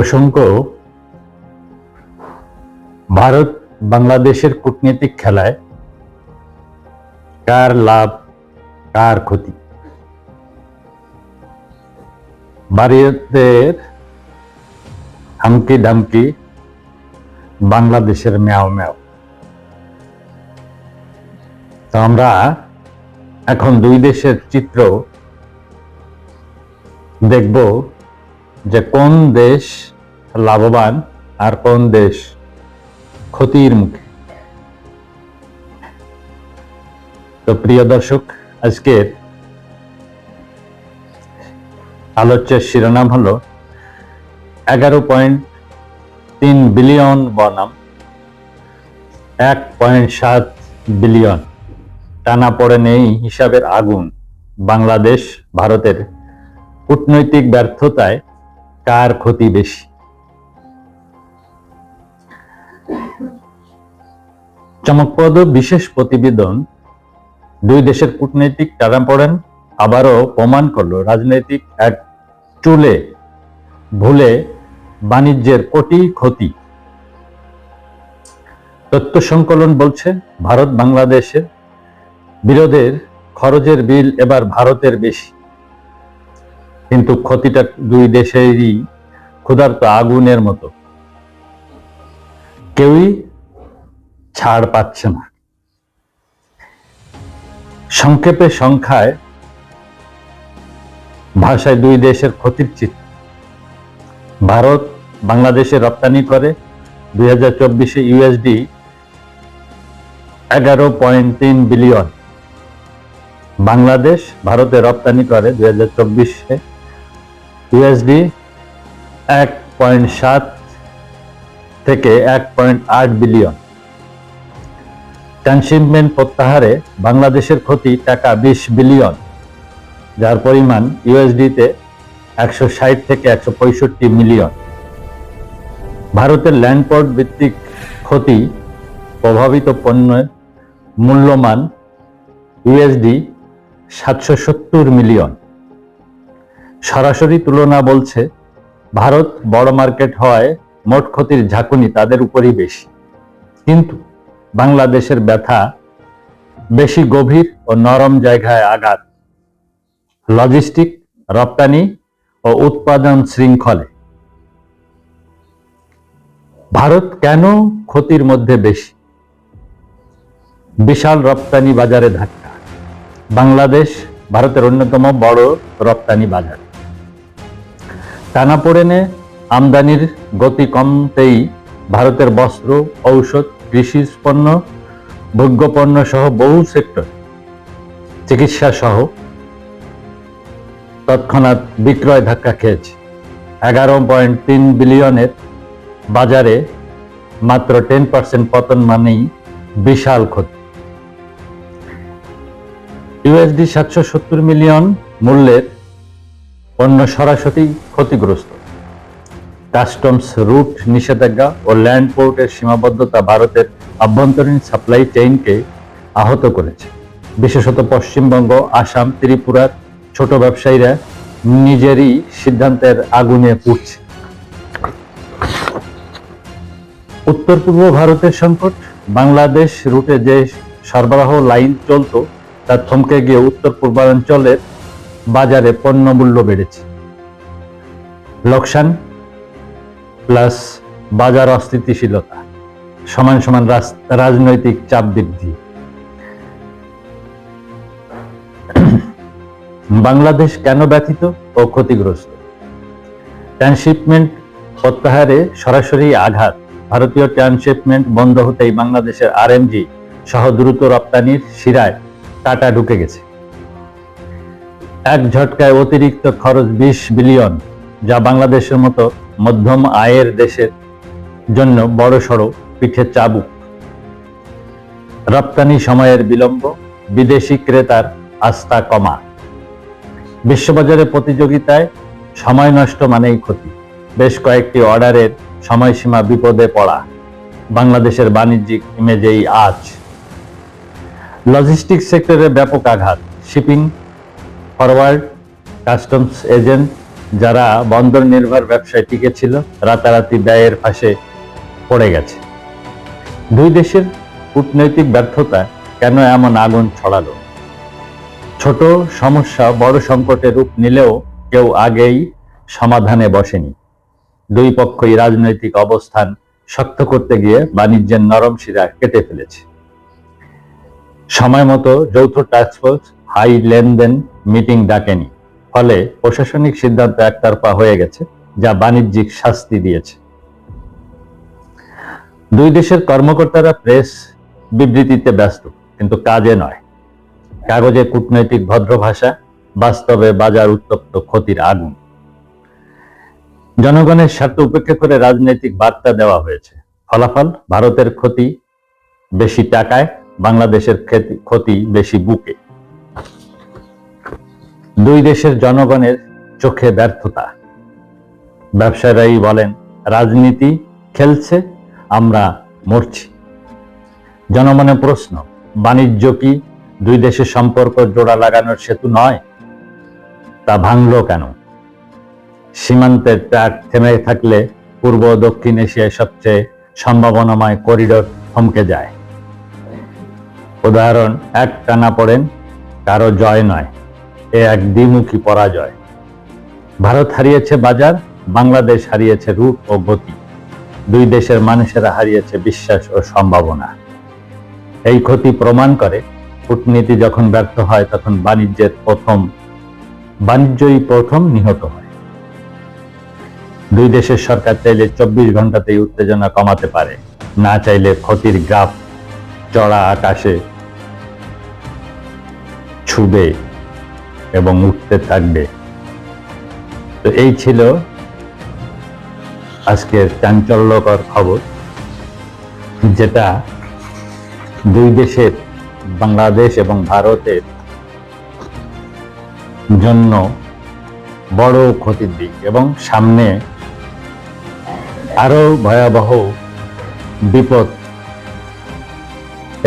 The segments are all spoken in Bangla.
প্রসঙ্গ, ভারত বাংলাদেশের কূটনীতিক খেলায় কার লাভ, কার ক্ষতি? ভারতের হামকি ডামকি বাংলাদেশের ম্যাও ম্যাও। তো আমরা এখন দুই দেশের চিত্র দেখব। যে কোন দেশ লাভবান আর কোন দেশ ক্ষতির মুখে। তো প্রিয় দর্শক, আজকের আলোচ্যের শিরোনাম হলো এগারো পয়েন্ট তিন বিলিয়ন বনাম, এক পয়েন্ট সাত বিলিয়ন টানা পড়ে নেই হিসাবের আগুন বাংলাদেশ, ভারতের কূটনৈতিক ব্যর্থতায় কার ক্ষতি বেশি? চমকপ্রদ বিশেষ প্রতিবেদন, দুই দেশের কূটনৈতিক টানাপোড়েন আবারও প্রমাণ করল রাজনৈতিক এক চুলে ভুলে বাণিজ্যের কোটি ক্ষতি। তথ্য সংকলন বলছে, ভারত বাংলাদেশের বিরোধের খরচের বিল এবার ভারতের বেশি। কিন্তু ক্ষতিটা দুই দেশেরই ক্ষুধার্ত আগুনের মতো। কেউই ছাড় পাচ্ছে না। সংক্ষেপে সংখ্যায় ভাষায় দুই দেশের ক্ষতির চিত্র। ভারত বাংলাদেশে রপ্তানি করে দুই হাজার চব্বিশে ইউএসডি এগারো পয়েন্ট তিন বিলিয়ন। বাংলাদেশ ভারতে রপ্তানি করে দুই হাজার চব্বিশে ইউএসডি এক পয়েন্ট সাত থেকে এক পয়েন্ট আট বিলিয়ন। ট্রান্সশিপমেন্ট প্রত্যাহারে বাংলাদেশের ক্ষতি টাকা বিশ বিলিয়ন, যার পরিমাণ ইউএসডিতে একশো ষাট থেকে একশো পঁয়ষট্টি মিলিয়ন। ভারতের ল্যান্ডপোর্ট ভিত্তিক ক্ষতি প্রভাবিত পণ্যের মূল্যমান ইউএসডি সাতশো সত্তর মিলিয়ন। সরাসরি তুলনা বলছে, ভারত বড় মার্কেট হওয়ায় মোট ক্ষতির ঝাঁকুনি তাদের উপরই বেশি। কিন্তু বাংলাদেশের ব্যথা বেশি গভীর ও নরম জায়গায় আঘাত। লজিস্টিক, রপ্তানি ও উৎপাদন শৃঙ্খলে। ভারত কেন ক্ষতির মধ্যে বেশি? বিশাল রপ্তানি বাজারে ধাক্কা। বাংলাদেশ ভারতের অন্যতম বড় রপ্তানি বাজার। টানাপোড়েনে আমদানির গতি কমতেই ভারতের বস্ত্র, ঔষধ, কৃষি পণ্য, ভোগ্যপণ্য সহ বহু সেক্টর চিকিৎসা সহ তৎক্ষণাৎ বিক্রয় ধাক্কা খেয়েছে। এগারো পয়েন্ট তিন বিলিয়নের বাজারে মাত্র টেন পার্সেন্ট পতন মানেই বিশাল ক্ষতি। ইউএসডি সাতশো সত্তর মিলিয়ন মূল্যের পণ্য সরাসরি ক্ষতিগ্রস্ত। কাস্টমস রুট নিষেধাজ্ঞা ও ল্যান্ড পোর্টের সীমাবদ্ধতা ভারতের আভ্যন্তরীণ সাপ্লাই চেইনকে আহত করেছে। বিশেষত পশ্চিমবঙ্গ, আসাম, ত্রিপুরার ছোট ব্যবসায়ীরা নিজেরই সিদ্ধান্তের আগুনে পুড়ছে। উত্তর পূর্ব ভারতের সংকট, বাংলাদেশ রুটে যে সরবরাহ লাইন চলতো তা থমকে গিয়ে উত্তর পূর্বাঞ্চলের বাজারে পণ্য মূল্য বেড়েছে। লোকসান প্লাস বাজার অস্থিতিশীলতা, সমান সমান রাজনৈতিক চাপ বৃদ্ধি। বাংলাদেশ কেন ব্যথিত ও ক্ষতিগ্রস্ত? ট্রান্সশিপমেন্ট প্রত্যাহারে সরাসরি আঘাত। ভারতীয় ট্রান্সশিপমেন্ট বন্ধ হতেই বাংলাদেশের আরএমজি সহ দ্রুত রপ্তানির শিরায় টাটা ঢুকে গেছে। এক ঝটকায় অতিরিক্ত খরচ বিশ বিলিয়ন, যা বাংলাদেশের মতো মধ্যম আয়ের দেশের জন্য বড়সড় পিঠে চাবুক। রপ্তানি সময়ের বিলম্ব, বিদেশি ক্রেতার আস্থা কমা। বিশ্ববাজারে প্রতিযোগিতায় সময় নষ্ট মানেই ক্ষতি। বেশ কয়েকটি অর্ডারের সময়সীমা বিপদে পড়া। বাংলাদেশের বাণিজ্যিক ইমেজেই আজ। লজিস্টিক সেক্টরে ব্যাপক আঘাত। শিপিং ফরওয়ার্ড কাস্টমস এজেন্ট যারা বন্দর নির্ভর ব্যবসায় টিকে ছিল রাতারাতি ব্যয়ের ফাঁসে পড়ে গেছে। দুই দেশের কূটনৈতিক ব্যর্থতা কেন এমন আগুন ছড়ালো? ছোট সমস্যা বড় সংকটে রূপ নিলেও কেউ আগেই সমাধানে বসেনি। দুই পক্ষই রাজনৈতিক অবস্থান শক্ত করতে গিয়ে বাণিজ্যের নরম শিরা কেটে ফেলেছে। সময় মতো যৌথ টাস্কফোর্স হাই লেনদেন মিটিং ডাকেনি। ফলে প্রশাসনিক সিদ্ধান্ত একতরফা হয়ে গেছে, যা বাণিজ্যিক শাস্তি দিয়েছে। দুই দেশের কর্মকর্তারা প্রেস বিবৃতিতে ব্যস্ত, কিন্তু কাজে নয়। কাগজে কূটনৈতিক ভদ্র ভাষা বাস্তবে বাজার উত্তপ্ত ক্ষতির আগুন। জনগণের স্বার্থ উপেক্ষা করে রাজনৈতিক বার্তা দেওয়া হয়েছে। ফলাফল, ভারতের ক্ষতি বেশি টাকায়, বাংলাদেশের ক্ষতি- বেশি বুকে। দুই দেশের জনগণের চোখে ব্যর্থতা। ব্যবসায়ীরাই বলেন, রাজনীতি খেলছে, আমরা মরছি। জনমনে প্রশ্ন, বাণিজ্য কি দুই দেশের সম্পর্ক জোড়া লাগানোর সেতু নয়? তা ভাঙলো কেন? সীমান্তের ট্রাক থেমে থাকলে পূর্ব দক্ষিণ এশিয়ায় সবচেয়ে সম্ভাবনাময় করিডোর থমকে যায়। উদাহরণ, এক টানা পড়েন, কারও জয় নয়। এ এক দ্বিমুখী পরাজয়। ভারত হারিয়েছে বাজার, বাংলাদেশ হারিয়েছে রূপ ও গতি। দুই দেশের মানুষেরা হারিয়েছে বিশ্বাস ও সম্ভাবনা। এই ক্ষতি প্রমাণ করে, কূটনীতি যখন ব্যর্থ হয়, তখন বাণিজ্যের প্রথম, বাণিজ্যই প্রথম নিহত হয়। দুই দেশের সরকার চাইলে চব্বিশ ঘন্টাতেই উত্তেজনা কমাতে পারে, না চাইলে ক্ষতির গ্রাফ চড়া আকাশে ছুবে। এবং উঠতে থাকবে। তো এই ছিল আজকের চাঞ্চল্যকর খবর, যেটা দুই দেশের, বাংলাদেশ এবং ভারতের জন্য বড় ক্ষতির দিক এবং সামনে আরও ভয়াবহ বিপদ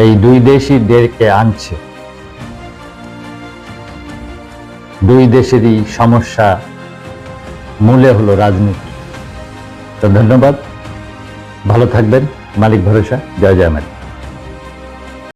এই দুই দেশই দেরকে আনছে। দুই দেশেরই সমস্যা মূলে হলো রাজনীতি। তো ধন্যবাদ। ভালো থাকবেন। মালিক ভরসা। জয় জয় মালিক।